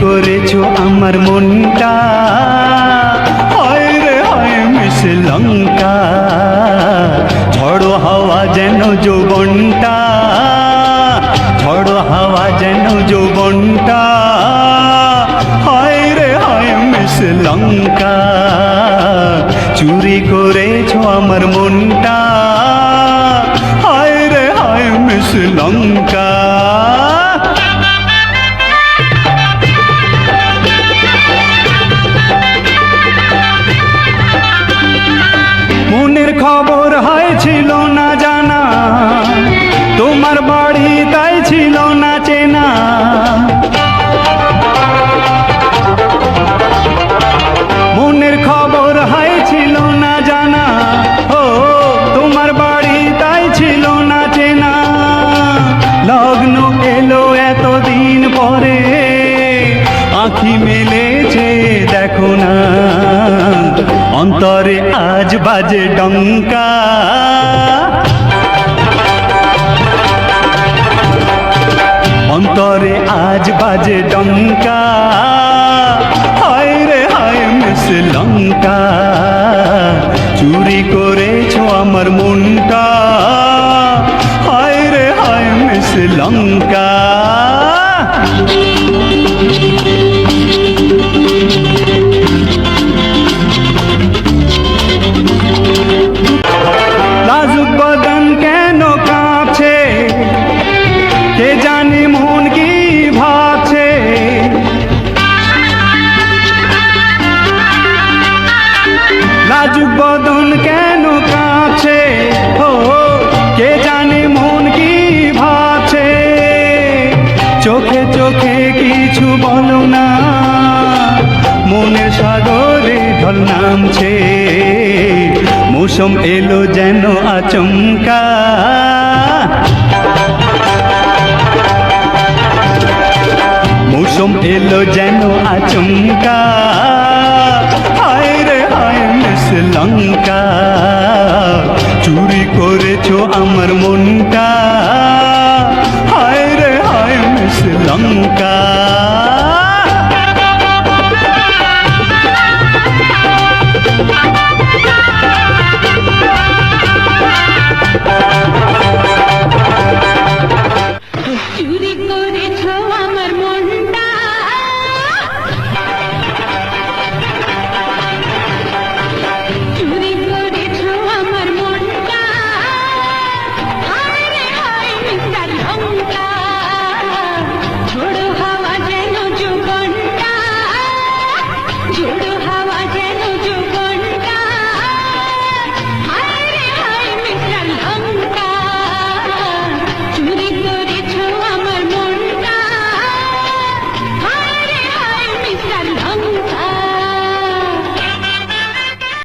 করেছ আমার মনটা? হয় রে হয় মিস লঙ্কা, ঝড়ো হাওয়া যেন যৌবনটা, ঝড়ো হাওয়া যেন যৌবনটা। হয় রে হয় মিস লঙ্কা, চুরি করেছ আমার মনটা। হায় রে হায় মিস লঙ্কা। হয়েছিল না জানা। তোমার বাড়ি তাই ছিল না চেনা। মনের খবর হয়েছিল না জানা। ও, তোমার বাড়ি তাই ছিল না চেনা। লগ্ন এলো এতদিন পরে। আখি মেলেছে দেখো না। অন্তরে বাজে ডঙ্কা। অন্তরে আজ বাজে ডঙ্কা। হায় রে হায় মিস লঙ্কা। চুরি করেছ আমার মনটা। হায় রে হায় মিস লঙ্কা। কিছু বলো না। মনের সাগরে ঢল নামছে। মৌসুম এলো যেন আচমকা। মৌসুম এলো যেন আচমকা। রে লঙ্কা। চুরি করেছ আমার মনটা। లంకా